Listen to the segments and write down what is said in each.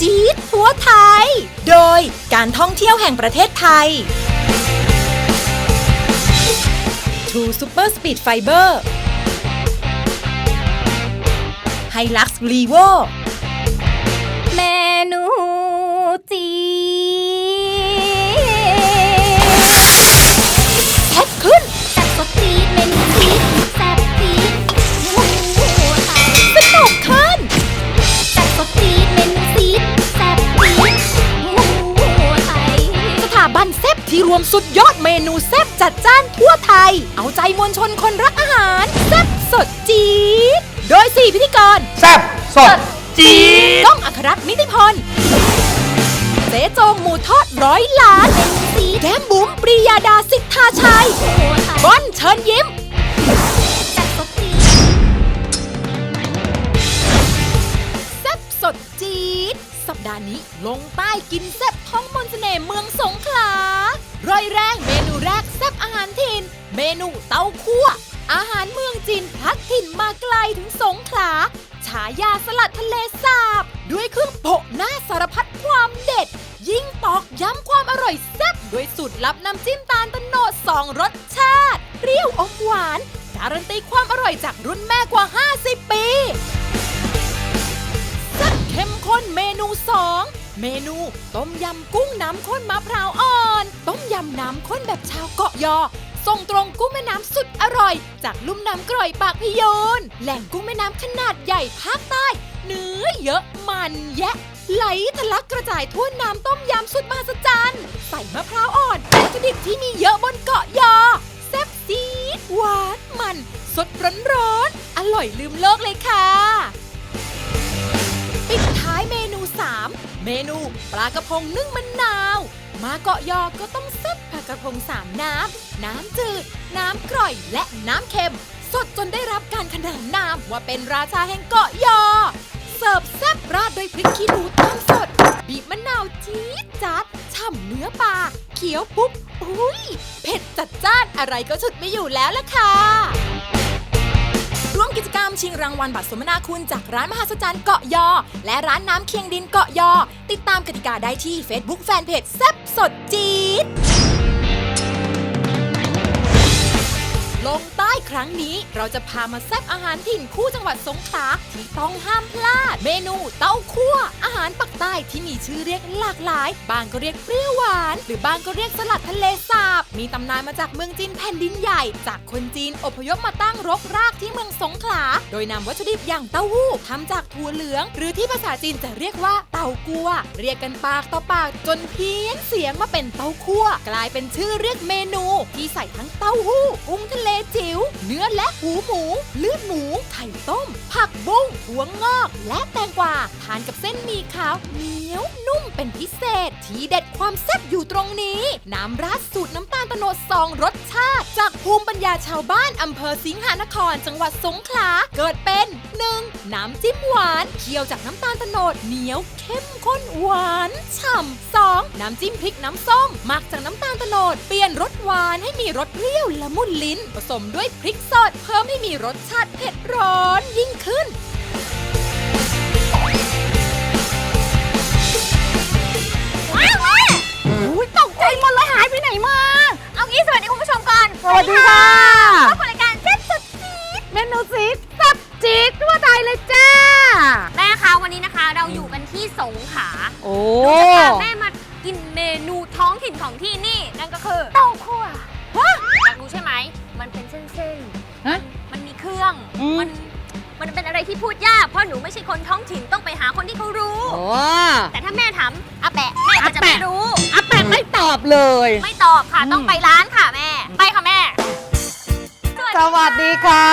จี๊ดทั่วไทย โดยการท่องเที่ยวแห่งประเทศไทย True Super Speed Fiber Hilux Levo วมสุดยอดเมนูแซบจัดจ้านทั่วไทย เอาใจมวลชนคนรักอาหารแซบสดจี๊ดโดย 4 พิธีกรแซ่บสดจี๊ดก้องอัครรัตน์นิติพลเจ๊โจงหมูทอดร้อยล้านเมนูจีดแก้มบุ๋มปรียาดาสิทธาชัยโอ้โหไทยบอนเชิญยิ้ม แซ่บก็จีดแซบสดจี๊ด สัปดาห์นี้ลงใต้กินแซบท้องมนต์เสน่ห์เมืองสงขลา ร้อยแรงเมนูแรกแซ่บอาหารถิ่น เมนูเต้าคั่ว อาหารเมืองจีนพัดถิ่นมาไกลถึงสงขลา ฉายาสลัดทะเลสาบ ด้วยเครื่องโปะหน้าสารพัดความเด็ด ยิ่งตอกย้ำความอร่อยแซ่บด้วยสูตรลับน้ำจิ้มตาลตะโนดสองรสชาติ เปรี้ยวอมหวาน การันตีความอร่อยจากรุ่นแม่กว่า 50 ปีแซ่บเข้มข้นเมนู 2 เมนูต้มยำกุ้งน้ำข้นมะพร้าวอ่อน ต้มยำน้ำข้นแบบชาวเกาะยอ ส่งตรงกุ้งแม่น้ำสุดอร่อย จากลุ่มน้ำกร่อยปากพยนแหล่งกุ้งแม่น้ำขนาดใหญ่ภาคใต้ เนื้อเยอะมันแยะ ไหลทะลักกระจายทั่วน้ำต้มยำสุดมหัศจรรย์ใส่มะพร้าวอ่อนวัตถุดิบที่มีเยอะบนเกาะยอแซ่บซีดหวานมัน สดร้อนๆอร่อยลืมโลกเลยค่ะ ปิดท้ายเมนู 3เมนูปลากระพงนึ่งมะนาว มาเกาะยอก็ต้องแซ่บปลากระพงสามน้ำ น้ำจืด น้ำกร่อยและน้ำเค็ม สดจนได้รับการขนานนามว่าเป็นราชาแห่งเกาะยอ เสิร์ฟแซ่บราดด้วยพริกขี้หนูต้มสด บีบมะนาวจี๊ดจัดช่ำเนื้อปลาเขียวปุ๊บอุ้ยเผ็ดจัดจ้านอะไรก็ฉุดไม่อยู่แล้วล่ะค่ะ ร่วมกิจกรรมชิงรางวัลบัตรสมนาคุณจากร้านมหาสจรรย์เกาะยอ และร้านน้ำเคียงดินเกาะยอ ติดตามกติกาได้ที่ Facebook Fanpage แซ่บสดจี๊ดลง ต้ครั้งนี้ เราจะพามาแซ่บอาหารถิ่นคู่จังหวัดสงขลาที่ต้องห้ามพลาด เมนูเต้าคั่ว อาหารปักใต้ที่มีชื่อเรียกหลากหลาย บางก็เรียกเปรี้ยวหวาน หรือบางก็เรียกสลัดทะเลสาบ มีตำนานมาจากเมืองจีนแผ่นดินใหญ่ จากคนจีนอพยพมาตั้งรกรากที่เมืองสงขลา โดยนำวัตถุดิบอย่างเต้าหู้ทำจากถั่วเหลือง หรือที่ภาษาจีนจะเรียกว่าเต้ากัว เรียกกันปากต่อปากจนเพี้ยนเสียงมาเป็นเต้าคั่ว กลายเป็นชื่อเรียกเมนู ที่ใส่ทั้งเต้าหู้กุ้งทะเลจิ๋วเนื้อและหูหมู เลือดหมู ไข่ต้ม ผักบุ้งถั่วงอก และแตงกวาทานกับเส้นหมี่ขาวเหนียวนุ่มเป็นพิเศษ ทีเด็ดความแซ่บอยู่ตรงนี้ น้ำราดสูตรน้ำตาลตะโนดสองรสชาติ จากภูมิปัญญาชาวบ้านอำเภอสิงหานคร จังหวัดสงขลาเกิดเป็น 1. น้ำจิ้มหวานเคี่ยวจากน้ำตาลตะโนดเหนียวเข้มข้นหวานฉ่ำ 2. น้ำจิ้มพริกน้ำส้มหมักจากน้ำตาลตะโนดเปลี่ยนรสหวานให้มีรสเปรี้ยวละมุนลิ้น ผสมด้วยพริกสด เพิ่มให้มีรสชาติเผ็ดร้อนยิ่งขึ้นอุ้ยตกใจหมดเลยหายไปไหนมา เอางี้สวัสดีคุณผู้ชมก่อนสวัสดีค่ะ พบกับรายการแซ่บสุดจี๊ดเมนูซีดแซ่บจี๊ดทั่วไทยเลยจ้า แม่คะวันนี้นะคะเราอยู่กันที่สงขลาโอ้หนูจะพาแม่มากินเมนูท้องถิ่นของที่นี่นั่นก็คือเต้าคั่วอยากรู้ใช่ไหม มันเป็นเส้นฮะ ๆ มันมีเครื่อง อืม มัน มันเป็นอะไรที่พูดยาก เพราะหนูไม่ใช่คนท้องถิ่นต้องไปหาคนที่เขารู้ โอ้แต่ถ้าแม่ถามอาแปะแม่ก็จะอาแปะไม่รู้ อาแปะไม่ตอบเลย ไม่ตอบค่ะอืมต้องไปร้านค่ะแม่ ไปค่ะแม่สวัสดีค่ะ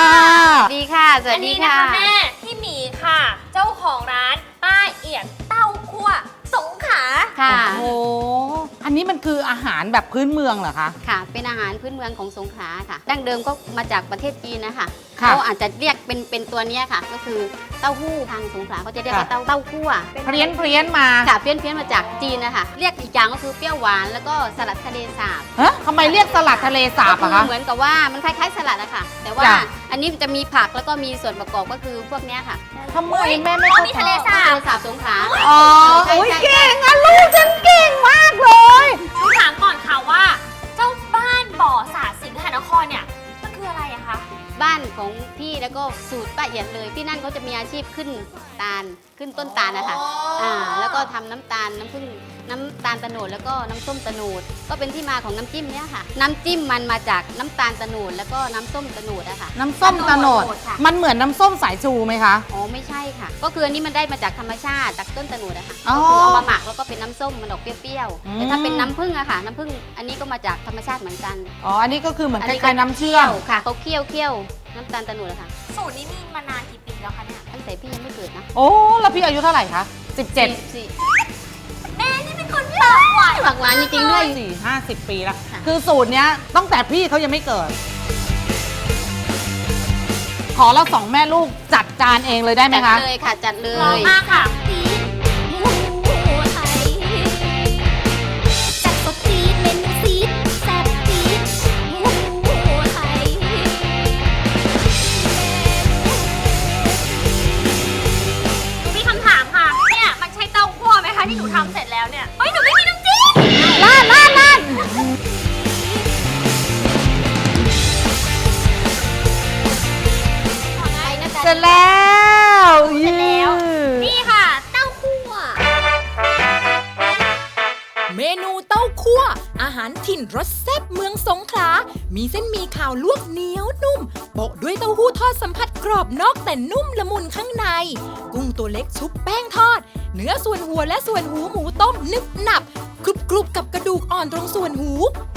สวัสดีค่ะ สวัอัสนดีนี้นะค่ะ คะแม่พี่หมีค่ะ เจ้าของร้านป้าเอียดเต้าคั่วสงขลาค่ะ โอ้ อันนี้มันคืออาหารแบบพื้นเมืองเหรอคะ ค่ะ เป็นอาหารพื้นเมืองของสงขลาค่ะ ดั้งเดิมก็มาจากประเทศจีนนะคะค่ะเขาอาจจะเรียกเป็นเป็นตัวเนี้ยค่ะ ก็คือเต้าเต้าหู้ทางสงขลาเขาจะเรียกว่าค่ะ เต้าเต้าคั่วเพี้ยนเพี้ยนมาค่ะเพี้ยนเพี้ยนมาจากจีนนะคะเรียกอีกอย่างก็คือเปรี้ยวหวานแล้วก็สลัดทะเลสาบฮะทำไมเรียกสลัดทะเลสาบก็อะคืคะเหมือนกับว่ามันคล้ายๆสลัดอะค่ะ แต่ว่าจ้ะ อันนี้จะมีผักแล้วก็มีส่วนประกอบก็คือพวกเนี้ยค่ะทำไมแม่ไม่อ๋อเข้ามีใจทะเลสาทะบเลสาบสงขลา อ๋อใช่โอ้ยใช่เก่งอะลูกฉันเก่งมากเลย อาชีพขึ้นตาลขึ้นต้นตาลนะคะอ่าแล้วก็ทำน้ำตาลน้ำผึ้งน้ำตาลตะโนดแล้วก็น้ำส้มตะโนดก็เป็นที่มาของน้ำจิ้มเนี้ยค่ะ น้ำจิ้มมันมาจากน้ำตาลตะโนดแล้วก็น้ำส้มตะโนดอะค่ะ น้ำส้มตะโนด ค่ะมันเหมือนน้ำส้มสายชูไหมคะ อ๋อไม่ใช่ค่ะ ก็คืออันนี้มันได้มาจากธรรมชาติจากต้นตะโนดอะค่ะอ๋อก็คือเอามาหมักแล้วก็เป็นน้ำส้มมันออกเปรี้ยวอืๆม แต่ถ้าเป็นน้ำผึ้งอะค่ะ น้ำผึ้งอันนี้ก็มาจากธรรมชาติเหมือนกันอ๋อ อันนี้ก็คือเหมือนอัคนนี้ก็ล้ายๆน้ำเชื่อม ค่ะเขาเคี่ยวเคี่ยว น้ำตาลตะโนดอะค่ะ สูตรนี้มีมานานกี่ปีแล้วคะเนี่ย ตั้งแต่พี่ยังไม่เกิดนะโอ้แล้วพี่อายุเท่าไหร่คะ17 สี่สี่แม่นี่เป็นคนที่หลากหลายหวานหวานจริงๆด้วย สี่ห้าสิบปีแล้วค่ะ คือสูตรเนี้ยตั้งแต่พี่เขายังไม่เกิด ขอเราสองแม่ลูกจัดจานเองเลยได้ไหมจัดคะ เลยค่ะจัดเลพร้อมยมากค่ะ นูเต้าคั่ว อาหารถิ่นรสแซ่บเมืองสงขลา มีเส้นหมีขาวลวกเหนียวนุ่ม โปะด้วยเต้าหู้ทอดสัมผัสกรอบนอกแต่นุ่มละมุนข้างใน กุ้งตัวเล็กชุบแป้งทอด เนื้อส่วนหัวและส่วนหูหมูต้มนึบหนับกรุบกรุบกับกระดูกอ่อนตรงส่วนหู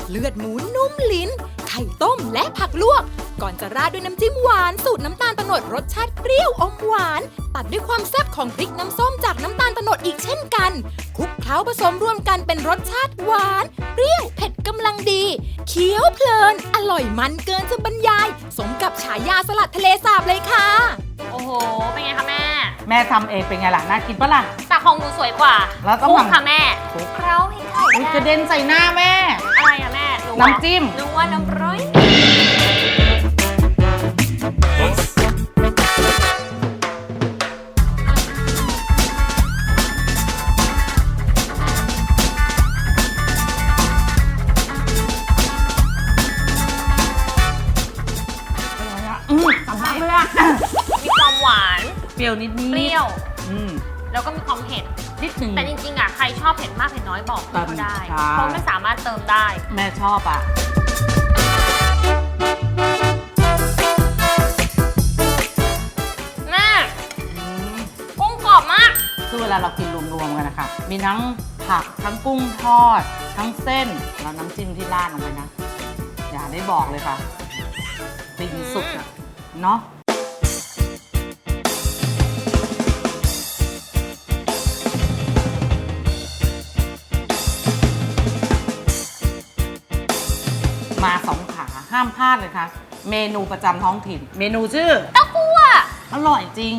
เลือดหมูนุ่มลิ้น ไข่ต้มและผักลวก ก่อนจะราดด้วยน้ำจิ้มหวานสูตรน้ำตาลตะโนดรสชาติเปรี้ยวอมหวาน ตัดด้วยความแซ่บของพริกน้ำส้มจากน้ำตาลตะโนดอีกเช่นกันคลุกเคล้าผสมรวมกันเป็นรสชาติหวาน เปรี้ยวเผ็ดกำลังดีเคี้ยวเพลิน อร่อยมันเกินจะบรรยาย สมกับฉายาสลัดทะเลสาบเลยค่ะ โอ้โห เป็นไงคะแม่ แม่ทำเองเป็นไงล่ะน่ากินปะล่ะ แต่ของหนูสวยกว่าแล้วต้องคลุกทำ ค่ะแม่คลุกเคล้าให้เข้าอุ๊ยกระเด็นใส่หน้าแม่ นูว่าน้ำจิ้มหนูว่าน้ำร้อย อืมสำลักเลยอะมีความหวาน เปรี้ยวนิดนิดเปรี้ยว อืม แล้วก็มีความเผ็ด นิดหนึ่งแต่จริงๆอะใครชอบเผ็ดมากเผ็ดน้อยบอกเติมก็ได้ใช่เพราะไม่สามารถเติมได้ แม่ชอบอะ แม่ กุ้งกรอบมาก คือเวลาเรากินรวมๆกันนะคะ มีทั้งผักทั้งกุ้งทอด ทั้งเส้นแล้วน้ำจิ้มที่ราดลงไปนะ อย่าได้บอกเลยค่ะติงสุดอะเนาะ มาสองขาห้ามพลาดเลยค่ะ เมนูประจำท้องถิ่น เมนูชื่อ เต้าคั่วอร่อยจริง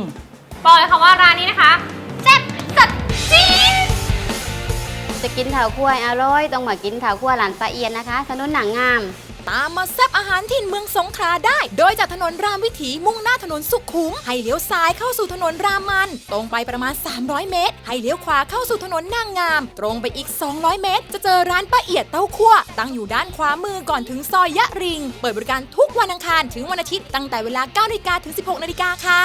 บอกเลยค่ะว่าร้านนี้นะคะแซ่บสัดจี๊ดจะกินข้าวคั่วอร่อย ต้องมากินข้าวคั่วหลานปลาเอียนนะคะถนนหนังงาม ตามมาแซบอาหารถิ่นเมืองสงขลาได้ โดยจากถนนรามวิถีมุ่งหน้าถนนสุขุม ให้เลี้ยวซ้ายเข้าสู่ถนนรามัน ตรงไปประมาณ 300 เมตร ให้เลี้ยวขวาเข้าสู่ถนนนางงาม ตรงไปอีก 200 เมตร จะเจอร้านป้าเอียดเต้าคั่ว ตั้งอยู่ด้านขวามือก่อนถึงซอยยะริง เปิดบริการทุกวันอังคารถึงวันอาทิตย์ตั้งแต่เวลา9นาฬิกาถึง 16นาฬิกาค่ะ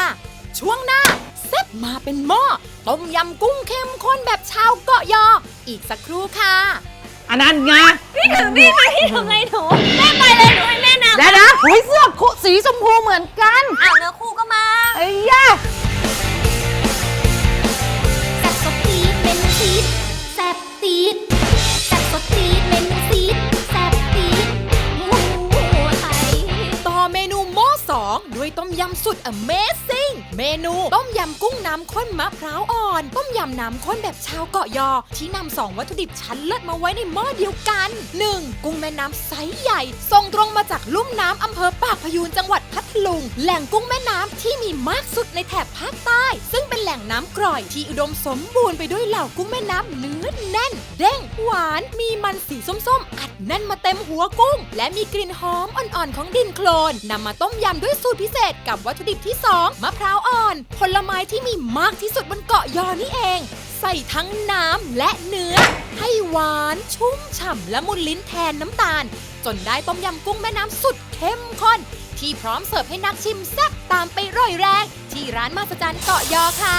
ช่วงหน้าแซ่บมาเป็นหม้อต้มยำกุ้งเข้มข้นแบบชาวเกาะยอ อีกสักครู่ค่ะ อันนั้นไงพี่ถือมีดมาที่ทำไงหนูแม่ไปเลยหนูให้แม่นำเดี๋ยวนะโอ้ยเสื้อคุสีชมพูเหมือนกันอ่าวเนื้อคู่ก็มาไอ้ยะจัดสดซีดเมนูซีดแซ่บซีดจัดสดซีดเมนู องด้วยต้มยำสุด Amazing เมนูต้มยำกุ้งน้ำข้นมะพร้าวอ่อน ต้มยำน้ำข้นแบบชาวเกาะยอ ที่นำสองวัตถุดิบชั้นเลิศมาไว้ในหม้อเดียวกัน 1. กุ้งแม่น้ำไซส์ใหญ่ส่งตรงมาจากลุ่มน้ำอำเภอปากพยูนจังหวัด พัทลุง แหล่งกุ้งแม่น้ำที่มีมากสุดในแถบภาคใต้ ซึ่งเป็นแหล่งน้ำกร่อยที่อุดมสมบูรณ์ไปด้วยเหล่ากุ้งแม่น้ำเนื้อแน่น เด้งหวานมีมันสีส้มๆ อัดแน่นมาเต็มหัวกุ้ง และมีกลิ่นหอมอ่อนๆของดินโคลนนำมาต้มยำด้วยสูตรพิเศษกับวัตถุดิบที่2มะพร้าวอ่อน ผลไม้ที่มีมากที่สุดบนเกาะยอนี่เอง ใส่ทั้งน้ำและเนื้อ ให้หวานชุ่มฉ่ำและมุนลิ้นแทนน้ำตาล จนได้ต้มยำกุ้งแม่น้ำสุดเข้มข้น ที่พร้อมเสิร์ฟให้นักชิมแซ่บตามไปร่อยแรง ที่ร้านมาสจันเกาะยอค่ะ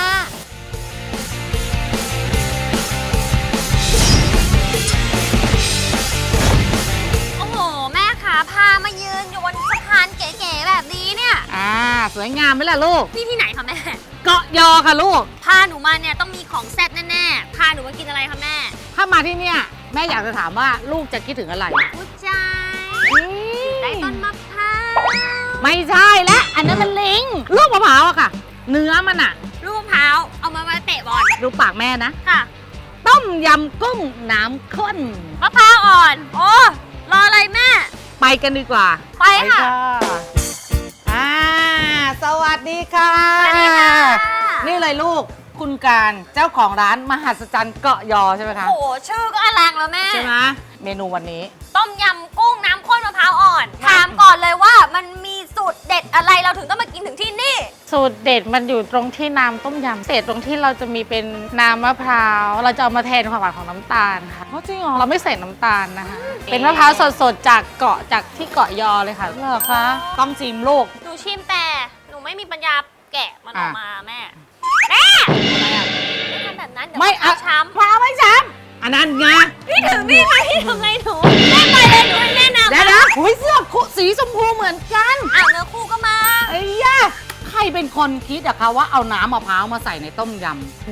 โอ้โห แม่ขาพามายืนอยู่บนสะพานเก๋ๆแบบนี้เนี่ย อ่า สวยงามไหมล่ะลูก นี่ที่ไหนคะแม่ เกาะยอค่ะลูก พาหนูมาเนี่ยต้องมีของแซ่บแน่ๆ พาหนูมากินอะไรคะแม่ ถ้ามาที่เนี่ย แม่อยากจะถามว่าลูกจะคิดถึงอะไร ไม่ใช่และอันนั้นมันลิงลูกมะพร้าวอะค่ะ เนื้อมันอะลูกมะพร้าวเอามามาเตะบอลดูปากแม่นะ ค่ะต้มยำกุ้งน้ำข้น มะพร้าวอ่อน โอ้รออะไรแม่ ไปกันดีกว่า ไปค่ะ อ่า สวัสดีค่ะ สวัสดีค่ะ นี่เลยลูกคุณการเจ้าของร้านมหัศจรรย์เกาะยอใช่ไหมคะโอ้โหชื่อก็อลังแล้วแม่ ใช่ไหมเมนูวันนี้ ต้มยำกุ้งน้ำข้นมะพร้าวอ่อน ถามก่อนเลยว่ามันมีสูตรเด็ด อะไรเราถึงต้องมากินถึงที่นี่ สูตรเด็ดมันอยู่ตรงที่น้ำต้มยำเศษตรงที่เราจะมีเป็นน้ำมะพร้าว เราจะเอามาแทนความหวานของน้ำตาลค่ะอ๋อจริงเหรอเราไม่ใส่น้ำตาลนะคะเป็นมะพร้าวสดๆจากเกาะจากที่เกาะยอเลยค่ะเหรอคะต้องชิมลูก หนูชิมแต่หนูไม่มีปัญญาแกะมันออกอะมาแม่แม่ไม่ทำแบบนั้นเดี๋ยวไม่มะพร้าวช้ำมะพร้าวไม่ช้ำ อันนั้นไงพี่ถือมีดมาพี่ทำไงหนูแม่ไปเลยหนูให้แม่นำเดี๋ยวนะหุยเสื้อคุสีชมพูเหมือนกันอ้าวเนื้อคู่ก็มา ไอ้ยะใครเป็นคนคิดอะคะว่าเอาน้ำมะพร้าวมาใส่ในต้มย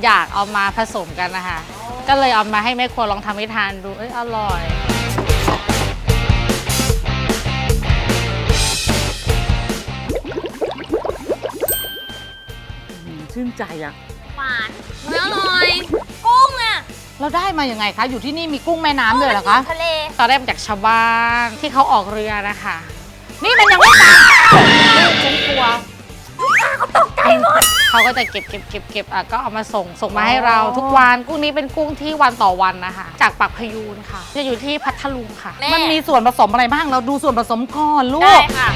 อยากเอามาผสมกันนะคะ ก็เลยเอามาให้แม่ครัวลองทำให้ทานดู เอ้ยอร่อยำชื่นใจอะหวานเนื้ออร่อยกุ้งอะ เราได้มายังไงคะ อยู่ที่นี่มีกุ้งแม่น้ำด้วยเหรอคะ ทะเล ตอนแรกมาจากชาวบ้านที่เขาออกเรือนะคะ นี่มันยังไม่ตายฉันกลัวเขาก็จะเก็บเก็บเก็บเก็บอะก็เอามาส่งส่งมาให้เราทุกวันกุ้งนี้เป็นกุ้งที่วันต่อวันนะคะจากปากพยูนค่ะ จะอยู่ที่พัทลุงค่ะ แม่ มันมีส่วนผสมอะไรบ้าง เราดูส่วนผสมก่อนลูได้ก ค่ะ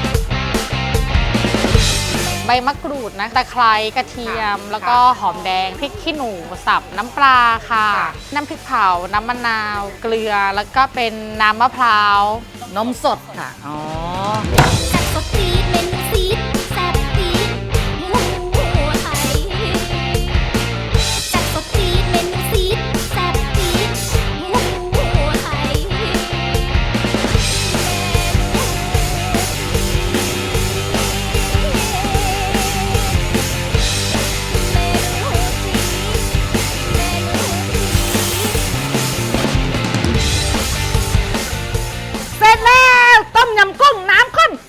ใบมะกรูดนะตะไคร้กระเทียม แล้วก็หอมแดงพริกขี้หนูสับน้ำปลาค่ะค่ะน้ำพริกเผา น้ำมะนาว เกลือ แล้วก็เป็นน้ำมะพร้าว นมสดค่ะ อ๋อ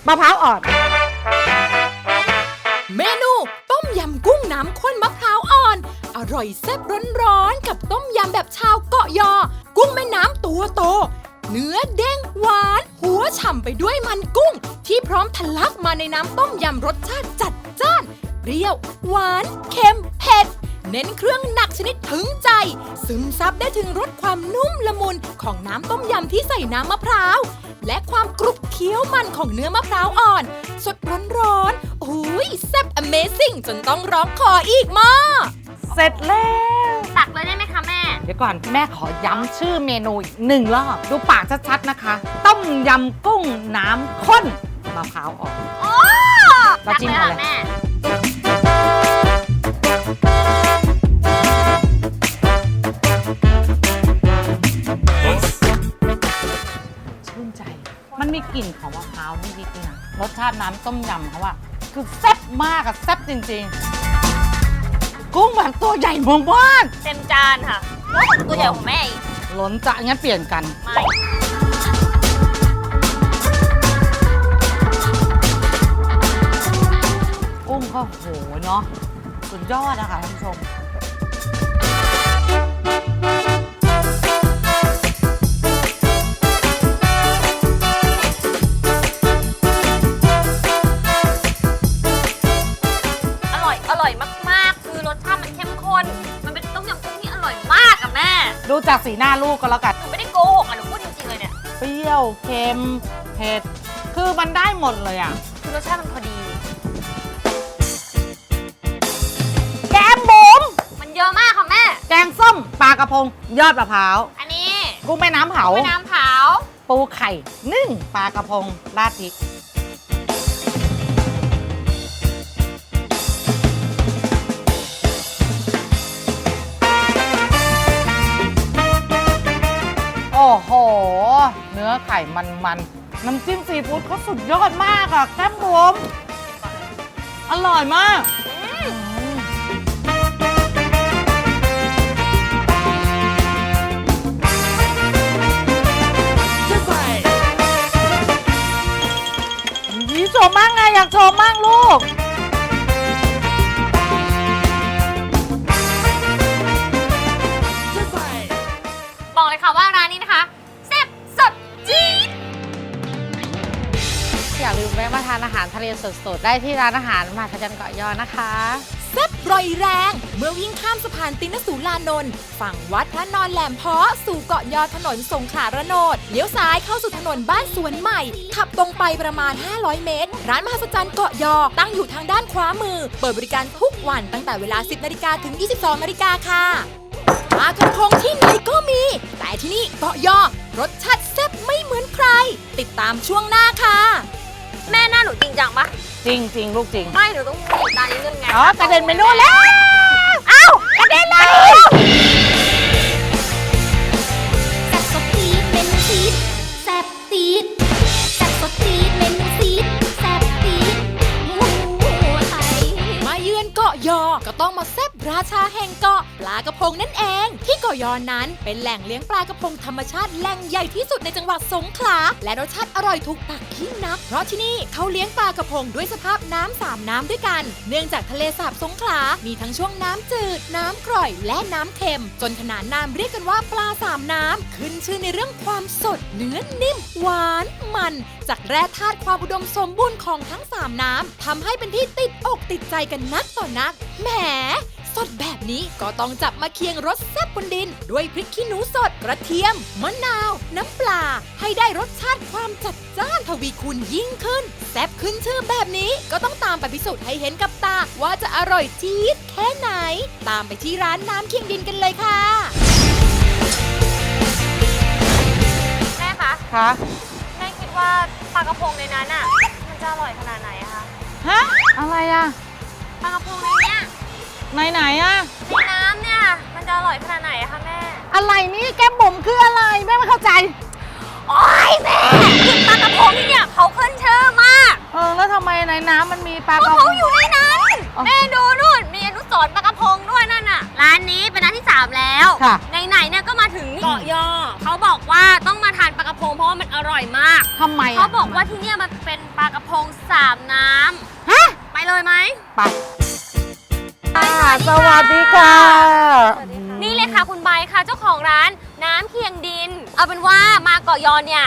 มะพร้าวอ่อน เมนูต้มยำกุ้งน้ำข้นมะพร้าวอ่อน อร่อยแซ่บร้อนๆกับต้มยำแบบชาวเกาะยอ กุ้งแม่น้ำตัวโต เนื้อเด้งหวาน หัวฉ่ำไปด้วยมันกุ้ง ที่พร้อมทะลักมาในน้ำต้มยำรสชาติจัดจ้าน เปรี้ยว หวาน เค็ม เผ็ด เน้นเครื่องหนักชนิดถึงใจ ซึมซับได้ถึงรสความนุ่มละมุนของน้ำต้มยำที่ใส่น้ำมะพร้าว และความกรุบเคี้ยวมันของเนื้อมะพร้าวอ่อน สดร้อนๆโอ้ยแซ่บ Amazing จนต้องร้องขออีกมาเสร็จแล้ว ตักเลยได้ไหมคะแม่ เดี๋ยวก่อนแม่ขอย้ำชื่อเมนูอีกหนึ่งรอบ ดูปากชัดๆนะคะ ต้มยำกุ้งน้ำข้นมะพร้าวอ่อน โอ้เราจิ้มตักก่อนเลย แม่ มันมีกลิ่นของมะพร้าวนิดๆด้วยนะรสชาติน้ำต้มยำเขาอะคือแซ่บมากอะแซ่บจริงๆ กุ้งแบบตัวใหญ่มากเต็มจานค่ะแล้วของตัวใหญ่ของแม่อีกๆล้นจะงั้นเปลี่ยนกัน ไม่ กุ้งก็โหเนาะสุดยอดนะคะท่านผู้ชม จากสีหน้าลูกก็แล้วกัน หนูไม่ได้โกหกอะหนูพูดจริงๆเลยเนี่ย เปรี้ยว เค็ม เผ็ด คือมันได้หมดเลยอะ คือรสชาติมันพอดี แกงบุ๋มมันเยอะมากค่ะแม่ แกงส้ม ปลากระพง ยอดมะพร้าว อันนี้กุ้งแม่น้ำเผา แม่น้ำเผา ปูไข่ นึ่ง ปลากระพง ราดพริก ไข่มันๆน้ำจิ้มซีฟู้ดเขาสุดยอดมากอะแก้มบุ๋มอร่อยมากนี่โชว์มั่งไงอยากโชว์มั่งลูกบอก สดๆ ได้ที่ร้านอาหารมหาทะยันเกาะยอนะคะแซ่บร่อยแรง เมื่อวิ่งข้ามสะพานตินสูลานนท์ฝั่งวัดพระนอนแหลมเพาะสู่เกาะยอถนนสงขลาระโนดเลี้ยวซ้ายเข้าสู่ถนนบ้านสวนใหม่ ขับตรงไปประมาณ 500 เมตร ร้านมหัศจรรย์เกาะยอตั้งอยู่ทางด้านขวามือ เปิดบริการทุกวันตั้งแต่เวลา 10นาฬิกาถึง 22นาฬิกาค่ะปลากระพงที่ไหนก็มี แต่ที่นี่เกาะยอรสชาติแซ่บไม่เหมือนใคร ติดตามช่วงหน้าค่ะ แม่หน้าหนูจริงจังปะจริงจริงๆลูกจริงไม่หนูต้องมีตานิดนึงไงอ๋อกระเด็นไปนู่นแล้วอ้าวกระเด็นเลยแซ่บสดตี ราชาแห่งเกาะปลากระพงนั่นเอง ที่เกาะยอนนั้นเป็นแหล่งเลี้ยงปลากระพงธรรมชาติแหล่งใหญ่ที่สุดในจังหวัดสงขลาและรสชาติอร่อยถูกปากที่นัก เพราะที่นี่เขาเลี้ยงปลากระพงด้วยสภาพน้ำสามน้ำด้วยกัน เนื่องจากทะเลสาบสงขลา มีทั้งช่วงน้ำจืด น้ำกร่อย และน้ำเค็ม จนขนานนามเรียกกันว่าปลาสามน้ำขึ้นชื่อในเรื่องความสดเนื้อนิ่ม หวานมันจากแร่ธาตุความอุดมสมบูรณ์ของทั้งสามน้ำทำให้เป็นที่ติดอกติดใจกันนักต่อนักแหม ดแบบนี้ก็ต้องจับมาเคียงรสแซ่บบนดิน ด้วยพริกขี้หนูสดกระเทียม มะนาว น้ำปลา ให้ได้รสชาติความจัดจ้านทวีคูณยิ่งขึ้น แซ่บขึ้นชื่อแบบนี้ก็ต้องตามไปพิสูจน์ให้เห็นกับตา ว่าจะอร่อยจี๊ดแค่ไหน ตามไปที่ร้านน้ำเคียงดินกันเลยค่ะ แม่คะคะแม่คิดว่าปลากระพงในนั้นอะ มันจะอร่อยขนาดไหนอะคะ ฮะ อะไรอะ ปลากระพงในเนี้ย ไหนไหนๆอะในน้ำเนี่ย มันจะอร่อยขนาดไหนอะคะแม่ อะไรนี่แก้มบุ๋มคืออะไรแม่ไม่เข้าใจ โอ๊ยแม่คือปลากระพงที่เนี่ยเขาขึ้นชื่อมากเออแล้วทำไมในน้ำมันมีปลาก็กระพเขาง อยู่ในนั้นอ๋อแม่ดูนู่นมีอนุสรณ์ปลากระพงด้วยนั่นน่ะ ร้านนี้เป็นร้านที่3แล้วค่ะ ไหนๆเนี่ยก็มาถึงเกาะยอเขาบอกว่าต้องมาทานปลากระพงเพราะว่ามันอร่อยมาก ทำไมะเขาบอกว่าที่เนี่ยมันเป็นปลากระพงสามน้ำฮะไปเลยไหม ไปค่ะ สวัสดีค่ะ นี่เลยค่ะคุณใบค่ะเจ้าของร้านน้ำเคียงดิน เอาเป็นว่ามาเกาะยอเนี่ย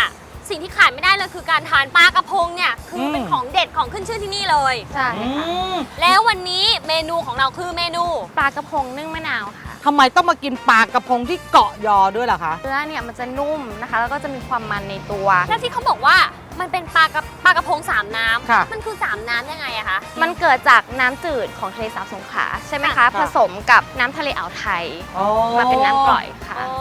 สิ่งที่ขาดไม่ได้เลยคือการทานปลากระพงเนี่ยคือเป็นอืมของเด็ดของขึ้นชื่อที่นี่เลย ใช่อืมแล้ววันนี้เมนูของเราคือเมนูปลากระพงนึ่งมะนาวค่ะทำไมต้องมากินปลากระพงที่เกาะยอด้วยล่ะคะเนื้อเนี่ยมันจะนุ่มนะคะ แล้วก็จะมีความมันในตัว แล้วที่เขาบอกว่า มันเป็นปลากระปลากระพงสามน้ำค่ะมันคือสามน้ำยังไงอะคะ มันเกิดจากน้ำจืดของทะเลสาบสงขลาใช่ไหมคะ ค่ะ ผสมกับน้ำทะเลอ่าวไทย มาเป็นน้ำกร่อยค่ะ อ๋อ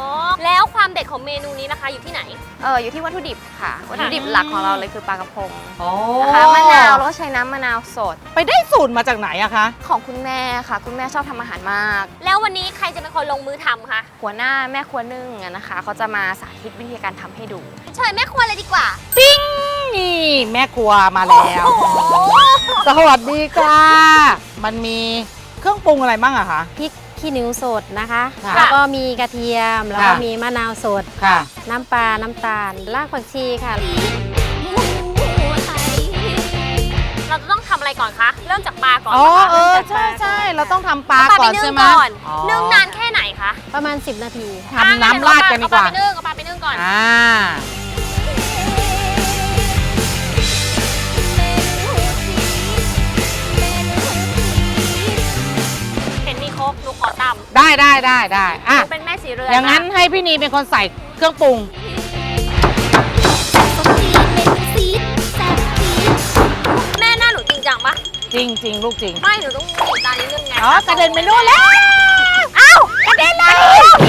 แล้วความเด็ดของเมนูนี้นะคะอยู่ที่ไหน เอออยู่ที่วัตถุดิบค่ะ วัตถุดิบหลักของเราเลยคือปลากระพงโอ้นะคะมะนาวแล้วก็ใช้น้ำมะนาวสดไปได้สูตรมาจากไหนอะคะของคุณแม่ค่ะ คุณแม่ชอบทำอาหารมาก แล้ววันนี้ใครจะเป็นคนลงมือทำคะหัวหน้าแม่ครัวนึ่งอะนะคะเขาจะมาสาธิตวิธีการทำให้ดู เชิญแม่ครัวเลยดีกว่านี่แม่ครัวมาแล้วสวัสดีค่ะ มันมีเครื่องปรุงอะไรบ้างอะคะ พริก ขี้หนูสดนะคะ ค่ะแล้วก็มีกระเทียม แล้วก็ค่ะ มีมะนาวสด ค่ะ น้ำปลา น้ำตาล รากผักชีค่ะหมูไทยเราจะต้องทำอะไรก่อนคะ เริ่มจากปลาก่อนอ๋อนะคะเออใช่ใช่เราต้องทำปลาเอาปลาก่ไปอนนึ่ใช่งไหม ก่อนอ๋อ นึ่งนานแค่ไหนคะประมาณ 10 นาทีค่ะ ทำน้ำราดกันดีกว่าเอาปลาไปนึ่งเอาปลาไปนึ่งก่อน อ่า ได้ได้ได้ได้หอะนูเป็นแม่สีเรืเลยอย่างนั้นให้พี่นีเป็นคนใส่เครื่องปรุงสดจี๊ดเมนูซีดแซ่บจี๊ดแม่หน้าหนูจริงจังปะจริงจริงลูกจริง ไม่หนูต้องหนีตานิดนึงไงอ๋อกระเด็นไปนู่นแล้ว เอ้ากระเด็นแล้ว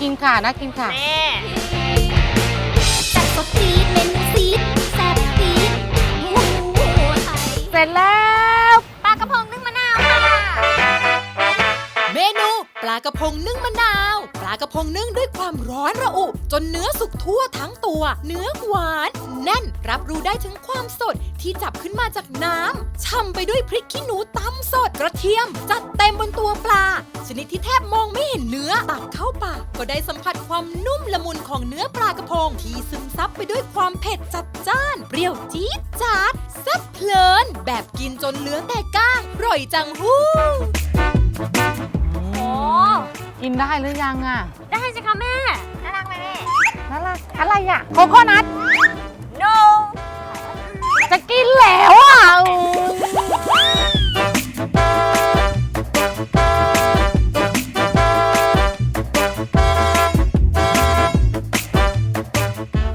กินค่ะ น่ากินค่ะ แม่แซ่บสดจี๊ดเมนูซีดแซ่บจี๊ดหมูไทยเสร็จแล้วปลากระพงนึ่งมะนาวค่ะ เมนูปลากระพงนึ่งมะนาว ปลากระพงนึ่งด้วยความร้อนระอุ จนเนื้อสุกทั่วทั้งตัว เนื้อหวาน แน่นรับรู้ได้ถึงความสด ที่จับขึ้นมาจากน้ำช่ำไปด้วยพริกขี้หนูตำสดกระเทียม จัดเต็มบนตัวปลา ชนิดที่แทบมองไม่เห็นเนื้อตักเข้าปากก็ได้สัมผัสความนุ่มละมุนของเนื้อปลากระพง ที่ซึมซับไปด้วยความเผ็ดจัดจ้าน เปรี้ยวจี๊ดจ๊าดแซ่บเพลิน แบบกินจนเหลือแต่ก้างอร่อยจังฮู้โอ้กินได้หรือยังอะ ได้สิคะแม่ น่ารักไหมแม่ น่ารัก อะไรอะ โคโค่นัท no จะกินแล้วอะ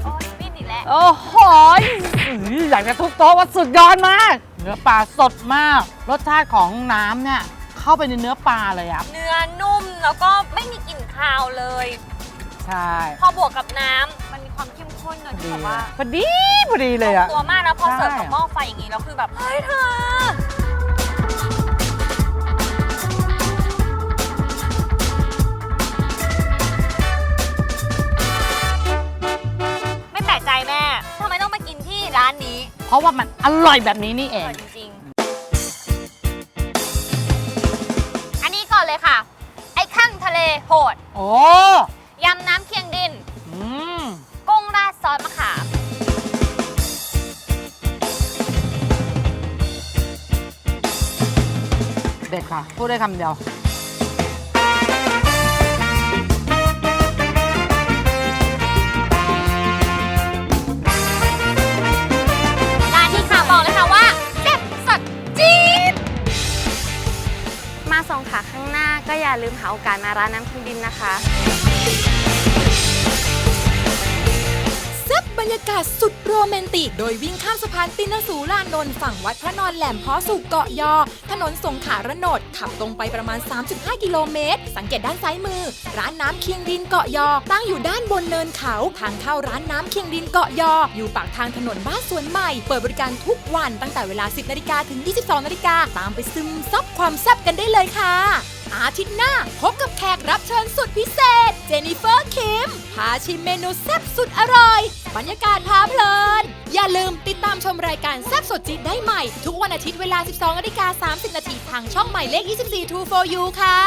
โอ้ยปิ้นอีกแล้วโอ้โหอื้ออยากจะทุบโต๊ะว่าสุดยอดมาก เนื้อปลาสดมาก รสชาติของน้ำเนี่ย เข้าไปในเนื้อปลาเลยอะ เนื้อนุ่มแล้วก็ไม่มีกลิ่นคาวเลย ใช่ พอบวกกับน้ำมั นมีความเข้มข้นเนอะที่ดีแบบว่าพอดีพอดีเลยอะตัวมากแล้วพอเสิร์ฟใช่กับหม้อไฟอย่างนี้แล้วคือแบบเฮ้ยเธอไม่แปลกใจแม่ทำไมต้องมากินที่ร้านนี้เพราะว่ามันอร่อยแบบนี้นี่เออง ร่อยจริงๆ อันนี้ก่อนเลยค่ะ ไอ้ข้างทะเลโหดโอ้ ยำน้ำ ซอสมะขามเด็ดค่ะ พูดได้คำเดียว ร้านนี้ค่ะบอกเลยค่ะว่าแซ่บสดจี๊ดมาสองขาข้างหน้าก็อย่าลืมหาโอกาสมาร้านน้ำคิงดินนะคะ แซับบรรยากาศสุดโรแมนติก โดยวิ่งข้ามสะพานตินสูลานนท์ฝั่งวัดพระนอนแหลมพาะสุกเกาะยอ ถนนสงขลาระโนด ขับตรงไปประมาณ 3.5 กิโลเมตร สังเกตด้านซ้ายมือ ร้านน้ำเคียงดินเกาะยอ ตั้งอยู่ด้านบนเนินเขา ทางเข้าร้านน้ำเคียงดินเกาะยอ อยู่ปากทางถนนบ้านสวนใหม่ เปิดบริการทุกวันตั้งแต่เวลา 10นาฬิกาถึง 22นาฬิกาตามไปซึมซับความแซ่บกันได้เลยค่ะ อาทิตย์หน้าพบกับแขกรับเชิญสุดพิเศษ เจนิเฟอร์คิม พาชิมเมนูแซ่บสุดอร่อย บรรยากาศพาเพลิน อย่าลืมติดตามชมรายการแซ่บสดจี๊ดได้ใหม่ ทุกวันอาทิตย์เวลา 12นาฬิกา30 นาทีทางช่องใหม่เลข 24 True for You ค่ะ